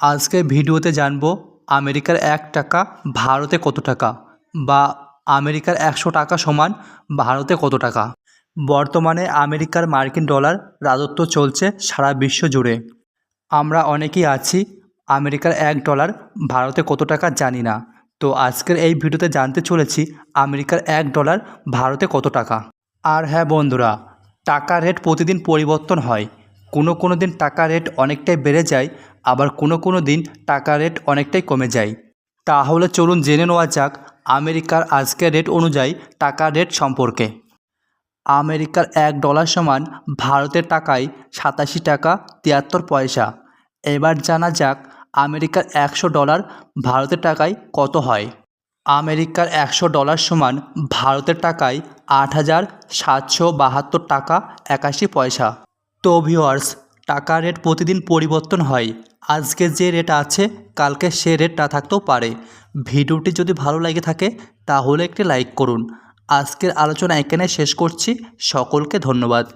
আজকের ভিডিওতে জানব আমেরিকার এক টাকা ভারতে কত টাকা বা আমেরিকার একশো টাকা সমান ভারতে কত টাকা। বর্তমানে আমেরিকার মার্কিন ডলার রাজত্ব চলছে সারা বিশ্ব জুড়ে। আমরা অনেকেই আছি আমেরিকার এক ডলার ভারতে কত টাকা জানি না। তো আজকের এই ভিডিওতে জানতে চলেছি আমেরিকার এক ডলার ভারতে কত টাকা। আর হ্যাঁ বন্ধুরা, টাকা রেট প্রতিদিন পরিবর্তন হয়। কোনো কোনো দিন টাকা রেট অনেকটাই বেড়ে যায় আবার কোনো কোনো দিন টাকা রেট অনেকটাই কমে যায়। তাহলে চলুন জেনে নেওয়া যাক আমেরিকার আজকের রেট অনুযায়ী টাকা রেট সম্পর্কে। আমেরিকার এক ডলার সমান ভারতের টাকায় সাতাশি টাকা তিয়াত্তর পয়সা। এবার জানা যাক আমেরিকার একশো ডলার ভারতের টাকায় কত হয়। আমেরিকার একশো ডলার সমান ভারতের টাকায় আট হাজার সাতশো বাহাত্তর টাকা একাশি পয়সা। তো ভিওয়ার্স টাকা রেট প্রতিদিন পরিবর্তন হয়। আজকে যে রেট আছে, কালকে সে রেট না থাকতেও পারে। ভিডিওটি যদি ভালো লাগে থাকে, তাহলে একটি লাইক করুন। আজকের আলোচনা এখানে শেষ করছি। সকলকে ধন্যবাদ।